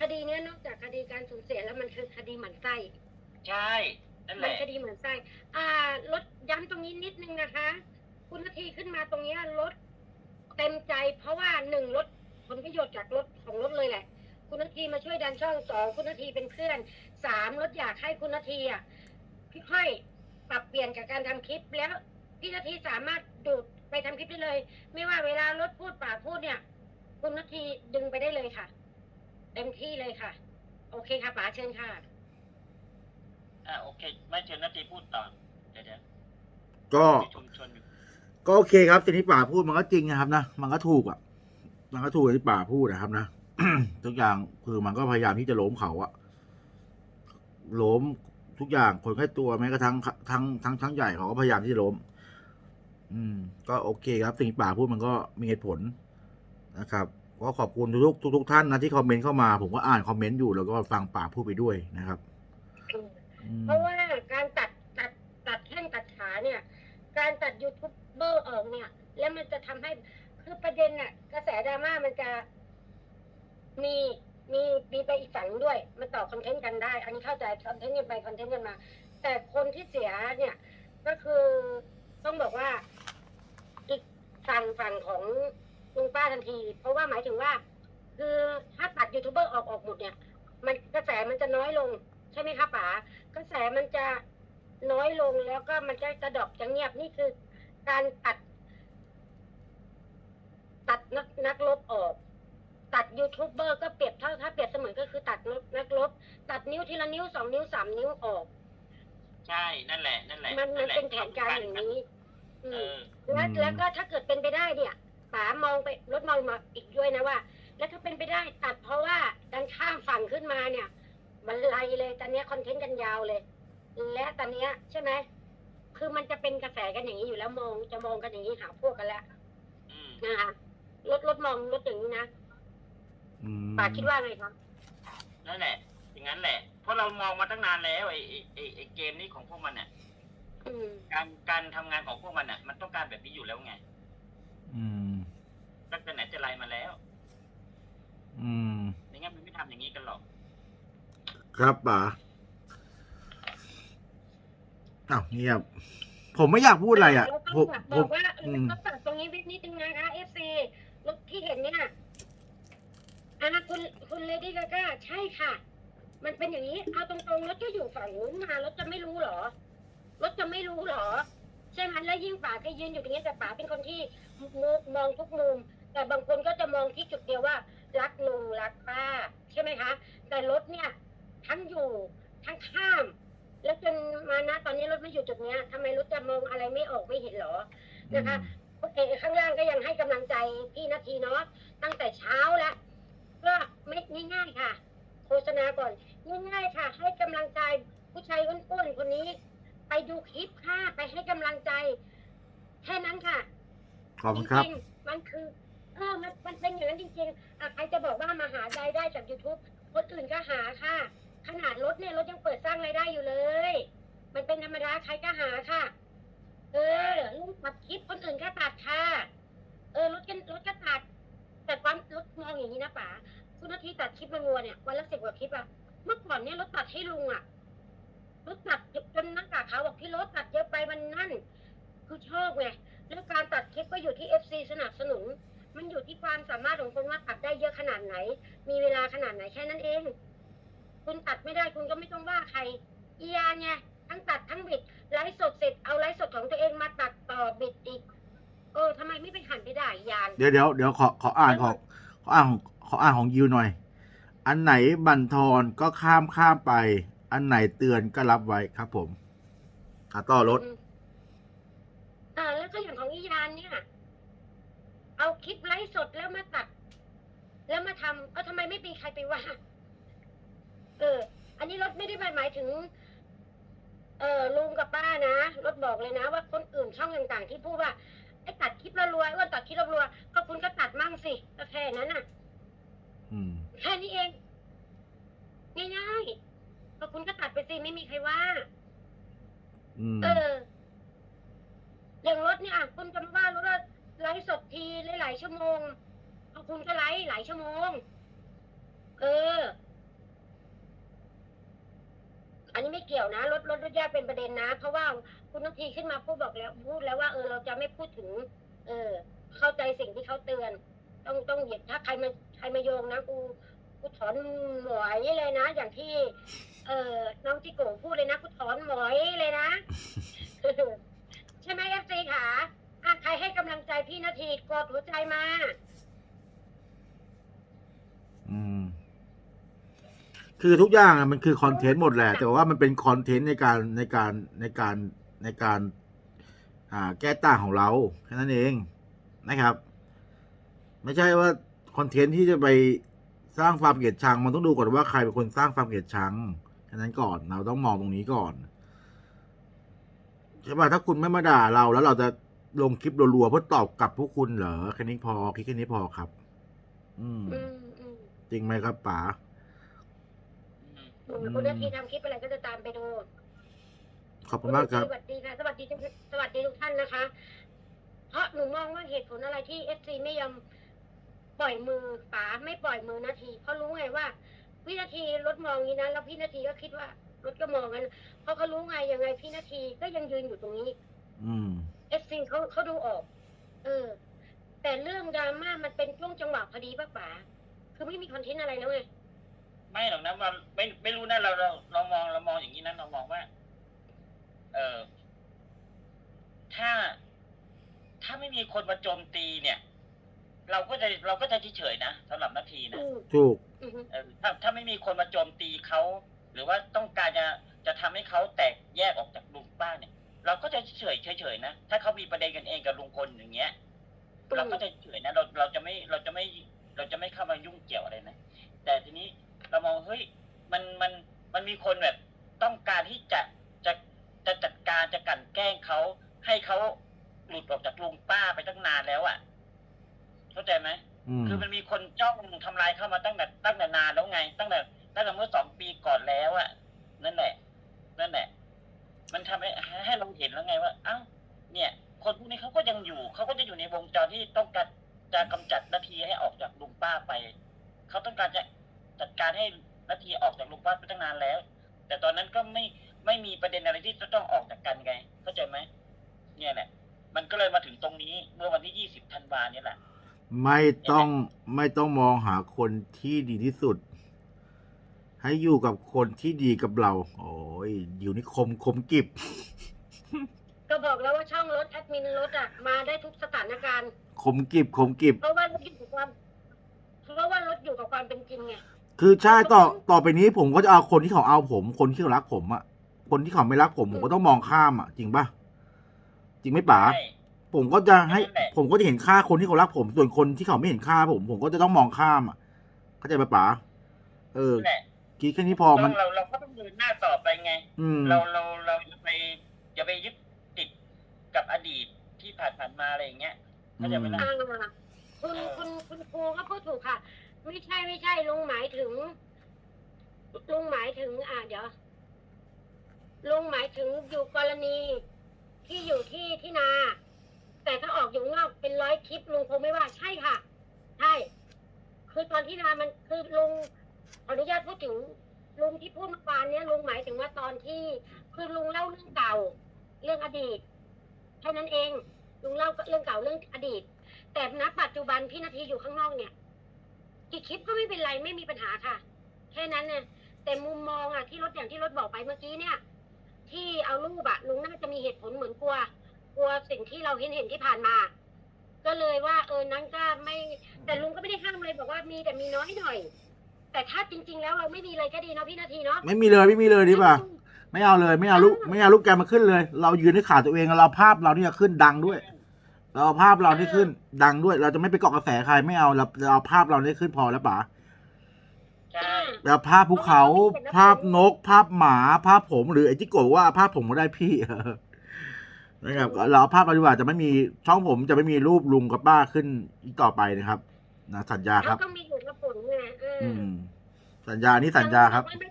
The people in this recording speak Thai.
คดีเนี้ยนอกจากคดีการสูญเสียแล้วมันคือคดีหมันไส้ใช่นั่นแหมันละคดีหมันไส้อ่าลดย้ำตรงนี้นิดนึงนะคะ คุณนาทีขึ้นมาตรงเนี้ยลดเต็มใจ เพราะว่าหนึ่งลดผลประโยชน์จากรถของรถเลยแหละ คุณนาทีมาช่วยดันช่องสองคุณนาทีเป็นเพื่อนสามรถอยากให้คุณนาทีอะพี่ค่อยปรับเปลี่ยนกับการทำคลิปแล้วพี่นาทีสามารถดูดไปทำคลิปได้เลย ไม่ว่าเวลารถพูดป่าพูดเนี่ย คุณนาทีดึงไปได้เลยค่ะ เต็มที่เลยค่ะ โอเคค่ะป๋าเชิญค่ะ อ่าโอเค ไม่เชิญนาทีพูดต่อเดี๋ยวเดี๋ยวก็มีชุมชนอยู่ก็โอเคครับสิ่งที่ป่าพูดมันก็จริงนะครับนะมันก็ถูกอะ มันก็ถูกอย่างที่ป่าพูดนะครับนะ ทุกอย่างคือมันก็พยายามที่จะล้มเขาอะล้มทุกอย่างคนใกล้ตัวแม้กระทั่งทั้งทั้งทั้งใหญ่เขาก็พยายามที่จะล้ม อืม ก็โอเคครับ สิ่งที่ป่าพูดมันก็มีเหตุผลนะครับ ก็ขอบคุณทุกทุกทุกท่านนะที่คอมเมนต์เข้ามา ผมก็อ่านคอมเมนต์อยู่แล้วก็ฟังป่าพูดไปด้วยนะครับอืมเพราะว่าการตัดตัดตัดแข้งตัดขาเนี่ย การตัดยูทูบเบอร์ออกเนี่ย แล้วมันจะทำให้คือประเด็นน่ะกระแสดราม่ามันจะมีมีมีไปอีกฝั่งด้วยมันต่อคอนเทนต์กันได้ อันนี้เข้าใจคอนเทนต์กันไปคอนเทนต์กันมา แต่คนที่เสียเนี่ย ก็คือต้องบอกว่าอีกฝั่งฝั่งของ ลุงป้าทันที เพราะว่าหมายถึงว่า คือถ้าตัดยูทูบเบอร์ออกออกหมดเนี่ย มันกระแสมันจะน้อยลง ใช่ไหมคะป๋ากระแสมันจะน้อยลงแล้วก็มันจะกระดอกจะเงียบนี่คือการตัด ตัดนักนักลบออก ตัดยูทูบเบอร์ก็เปรียบเท่าถ้าเปรียบเสมือนก็คือตัดนักนักลบ ตัดนิ้วทีละนิ้วสองนิ้วสามนิ้วออก ใช่นั่นแหละ นั่นแหละมันมันแหละเป็นแผนการอย่างนี้เออืมอ แล้วอืม แล้วก็ถ้าเกิดเป็นไปได้เนี่ย ป๋ามองไปรถมองมาอีกด้วยนะว่า แล้วถ้าเป็นไปได้ตัดเพราะว่าดันข้ามฝั่งขึ้นมาเนี่ยมันไลเลยตอนเนี้ยคอนเทนต์กันยาวเลย และตอนเนี้ยใช่ไหมคือมันจะเป็นกระแสกันอย่างนี้อยู่แล้วมองจะมองกันอย่างนี้หาพวกกันแล้วอืมนะคะรถรถมองรถอย่างนี้นะอืมป๋าคิดว่าไงคะนั่นแหละ อย่างนั้นแหละ เพราะเรามองมาตั้งนานแล้วไอ้ไอ้ไอ้ไอ้เกมนี้ของพวกมันเนี่ยอืมการการทำงานของพวกมันอะ มันต้องการแบบนี้อยู่แล้วไง อืม ตั้งแต่ไหนแต่ไรมาแล้ว อืมไม่งั้นมันไม่ทำอย่างนี้กันหรอก ครับป๋าอ้าวเงียบ ผมไม่อยากพูดอะไรอะแล้วก็ผมแบบผบอม กว่าอืมก็ตัดตรงนี้นิดนึงนะคะเอฟซีรถที่เห็นเนี่ยอ่าคุณคุณเลดี้กาก้าใช่ค่ะ มันเป็นอย่างนี้เอาตรงๆรถก็อยู่ฝั่งนู้นมารถจะไม่รู้เหรอรถจะไม่รู้เหรอใช่ไหมแล้วยิ่งป๋าก็ยืนอยู่ตรงนี้แต่ป๋าเป็นคนที่มุมมองทุกมุม แต่บางคนก็จะมองที่จุดเดียวว่า รักลุงรักป้า ใช่ไหมคะ แต่รถเนี่ยทั้งอยู่ทั้งข้าม แล้วจนมานะตอนนี้รถไม่อยู่จุดเนี้ยทำไมรถจะมองอะไรไม่ออกไม่เห็นเหรอนะคะเออข้างล่างก็ยังให้กำลังใจพี่นาทีเนาะตั้งแต่เช้าแล้วก็ไม่ง่ายๆค่ะ โฆษณาก่อนง่ายๆค่ะ ให้กำลังใจผู้ชายอ้วนๆคนนี้ ไปดูคลิปค่ะไปให้กำลังใจ แค่นั้นค่ะขอบคุณครับจริงๆมันคือ เออมันมันเป็นอย่างนั้นจริงๆอะใครจะบอกว่ามาหารายได้จาก youtube คนอื่นก็หาค่ะ ขนาดรถเนี่ยรถยังเปิดสร้างรายได้อยู่เลย มันเป็นธรรมดาใครก็หาค่ะ เออลุงตัดคลิปคนอื่นก็ตัดค่ะ เออรถกันรถก็ตัด แต่ความรถมองอย่างนี้นะป๋าคุณนาทีตัดคลิปมางัวเนี่ยวันละสิบกว่าคลิปอะเมื่อก่อนเนี่ยรถตัดให้ลุงอะรถตัดจนนักกาเขาบอกพี่รถตัดเยอะไปมันนั่นคือชอบไงแล้วการตัดคลิปก็อยู่ที่เอฟซีสนับสนุน มันอยู่ที่ความสามารถของคนว่าตัดได้เยอะขนาดไหน มีเวลาขนาดไหนแค่นั้นเอง คุณตัดไม่ได้คุณก็ไม่ต้องว่าใคร อียานไงทั้งตัดทั้งบิดไลฟ์สดเสร็จเอาไลฟ์สดของตัวเองมาตัดต่อบิดอีก เออทำไมไม่ไปหันไปด่าอียาน เดี๋ยวเดี๋ยวเดี๋ยวขอขออ่านของขออ่านของขออ่านของยิวหน่อย อันไหนบันทอนก็ข้ามข้ามไป อันไหนเตือนก็รับไว้ครับผมอะต่อรถ อืมอ่าแล้วก็อย่างของอียานเนี่ย เอาคลิปไลฟ์สดแล้วมาตัด แล้วมาทำเอาทำไมไม่มีใครไปว่าเออ อันนี้รถไม่ได้หมายถึง เออลุงกับป้านะรถบอกเลยนะ ว่าคนอื่นช่องต่างๆ ที่พูดว่าไอ้ตัดคลิปละรวยว่าตัดคลิปละรวยก็คุณก็ตัดมั่งสิก็แค่นั้นน่ะอืมแค่นี้เองง่ายๆก็คุณก็ตัดไปสิไม่มีใครว่าอืมเอออย่างรถเนี่ยอะคุณจะมาายชั่วโมงเพราะคุณก็ไลฟ์หลายชั่วโมง เออ อันนี้ไม่เกี่ยวนะลดลดลดยาเป็นประเด็นนะ เพราะว่าคุณนักทีขึ้นมาพูดบอกแล้วพูดแล้วว่าเออเราจะไม่พูดถึง เออ เข้าใจสิ่งที่เขาเตือน ต้องต้องเหยียดถ้าใครมาใครมาโยงนะกูกูถอนหมอยเลยนะอย่างที่ เออน้องจิโก้พูดเลยนะกูถอนหมอยเลยนะ ใช่ไหมเอฟซีขา อะใครให้กำลังใจพี่นาทีกดหัวใจมา อืม คือทุกอย่างอะมันคือคอนเทนต์หมดแหละ แต่ว่ามันเป็นคอนเทนต์ในการในการในการในการ อ่า แก้ต่างของเราแค่นั้นเองนะครับ ไม่ใช่ว่าคอนเทนต์ที่จะไปสร้างความเกลียดชัง มันต้องดูก่อนว่าใครเป็นคนสร้างความเกลียดชังแค่นั้นก่อนเราต้องมองตรงนี้ก่อนใช่ป่ะถ้าคุณไม่มาด่าเราแล้วเราจะ ลงคลิปรัวๆเพื่อตอบกลับพวกคุณเหรอแค่นี้พอคิดแค่นี้พอครับ อืม อืมอืมจริงไหมครับป๋าอืมอืมคุณนาทีทำคลิปอะไรก็จะตามไปดูขอบคุณมากครับ สวัสดีค่ะสวัสดีทุกสวัสดีทุกท่านนะคะ เพราะหนูมองว่าเหตุผลอะไรที่เอฟซีไม่ยอมปล่อยมือป๋าไม่ปล่อยมือนาที เพราะรู้ไงว่า วินาทีรถมองอย่างนี้นะแล้วพี่นาทีก็คิดว่ารถก็มองกันเพราะเขารู้ไงยังไงพี่นาทีก็ยังยืนอยู่ตรงนี้ อืม เอฟซีเขาเขาดูออก เออ แต่เรื่องดราม่ามันเป็นช่วงจังหวะพอดีป่ะป๋าคือไม่มีคอนเทนต์อะไรแล้วไงไม่หรอกนะว่าไม่ไม่รู้นะเราเราเรามองเรามองอย่างนี้นะเรามองว่า เออถ้าถ้าไม่มีคนมาโจมตีเนี่ย เราก็จะเราก็จะเฉยๆนะสำหรับนาทีนะอืมถูก อืมเออถ้าถ้าไม่มีคนมาโจมตีเขาหรือว่าต้องการจะจะทำให้เขาแตกแยกออกจากลุงป้าเนี่ย เราก็จะเฉยเฉยๆนะ ถ้าเขามีประเด็นกันเองกับลุงพลอย่างเงี้ย เราก็จะเฉยนะเราเราจะไม่เราจะไม่เราจะไม่เข้ามายุ่งเกี่ยวอะไรนะ แต่ทีนี้เรามองเฮ้ยมันมันมันมีคนแบบต้องการที่จะจะจะจัดการจะกลั่นแกล้งเขาให้เขาหลุดออกจากลุงป้าไปตั้งนานแล้วอะ่ะ เข้าใจไหมอืมคือมันมีคนจ้องทำลายเข้ามาตั้งแต่ตั้งแต่นานแล้วไง ตั้งแต่ตั้งแต่เมื่อสองปีก่อนแล้วอะนั่นแหละ นั่นแหละ มันทำให้ให้เราเห็นแล้วไงว่า เอ้า เนี่ย คนพวกนี้เขาก็ยังอยู่ เขาก็จะอยู่ในวงจรที่ต้องการจะกำจัดนาทีให้ออกจากลุงป้าไป เขาต้องการจะจัดการให้นาทีออกจากลุงป้าไปตั้งนานแล้ว แต่ตอนนั้นก็ไม่ไม่มีประเด็นอะไรที่จะต้องออกจากกันไง เข้าใจไหม เนี่ยแหละ มันก็เลยมาถึงตรงนี้เมื่อวันที่ยี่สิบธันวาเนี่ยแหละ ไม่ต้องไม่ต้องมองหาคนที่ดีที่สุด ให้อยู่กับคนที่ดีกับเรา โอ้ยอยู่นี่คมคมกิบ ก็บอกแล้วว่าช่องรถแอดมินรถอะมาได้ทุกสถานการณ์ คมกิบคมกิบ เพราะว่ารถอยู่กับความเพราะว่ารถอยู่กับความเป็นจริงไงคือใช่ต่อต่อไปนี้ผมก็จะเอาคนที่เขาเอาผม คนที่เขารักผมอะคนที่เขาไม่รักผมผมก็ต้องมองข้ามอะจริงปะจริงไหมป๋า ใช่ ผมก็จะให้ นั่นแหละ ผมก็จะเห็นค่าคนที่เขารักผม ส่วนคนที่เขาไม่เห็นค่าผม ผมก็จะต้องมองข้ามอะเข้าใจไหมป๋าเออ นั่นแหละ คิดแค่นี้พอมัน เราเราก็ต้องเดินหน้าต่อไปไง อืม เราเราเราอย่าไปอย่าไปยึดติดกับอดีตที่ผ่านผ่านๆมาอะไรอย่างเงี้ยเข้าใจไหมล่ะ อ่าคุณคุณคุณครูก็พูดถูกค่ะ ไม่ใช่ไม่ใช่ลุงหมายถึงลุงหมายถึง อ่าเดี๋ยวลุงหมายถึงอยู่กรณีที่อยู่ที่ที่นา แต่ถ้าออกอยู่ข้างนอกเป็นร้อยคลิปลุงคงไม่ว่าใช่ค่ะ ใช่ คือตอนที่นามันคือลุงข ออนุญาตพูดถึงลุงที่พูดเมื่อวานเนี้ยลุงหมายถึงว่าตอนที่คือลุงเล่าเรื่องเก่า เรื่องอดีตแค่นั้นเองลุงเล่าเรื่องเก่าเรื่องอดีต แต่ณปัจจุบันพี่นาทีอยู่ข้างนอกเนี่ยกี่คลิปก็ไม่เป็นไรไม่มีปัญหาค่ะ แค่นั้นเนี่ยแต่มุมมองอะที่รถอย่างที่รถบอกไปเมื่อกี้เนี่ย ที่เอารูปอะลุงน่าจะมีเหตุผลเหมือนกลัว กลัวสิ่งที่เราเห็นเห็นที่ผ่านมา ก็เลยว่าเออนั้นก็ไม่ แต่ลุงก็ไม่ได้ห้ามเลยบอกว่ามีแต่มีน้อยหน่อย แต่ถ้าจริง ๆ แล้วเราไม่มีเลยก็ดีเนาะพี่นาทีเนาะไม่มีเลยไม่มีเลยดีป่ะไม่เอาเลยไม่เอาลูกไม่เอาลูกแกมาขึ้นเลย เรายืนให้ขาตัวเองเราภาพเราเนี่ยขึ้นดังด้วย เราเอาภาพเรานี่ขึ้นดังด้วย เราจะไม่ไปเกาะกระแสใครไม่เอาเราเราเอาภาพเรานี่ขึ้นพอแล้วป๋าใช่แล้วภาพภูเขาภาพนก ภาพหมาภาพผมหรือไอ้ที่โกรธว่าภาพผมก็ได้พี่นะครับเราเอาภาพเราดีกว่าจะไม่มีช่องผมจะไม่มีรูปลุงกับป้าขึ้นอีกต่อไปนะครับนะสัญญาคเรารับต้องมีเหตุและผลไงเอออือมสัญญานี่สัญญาครับไม่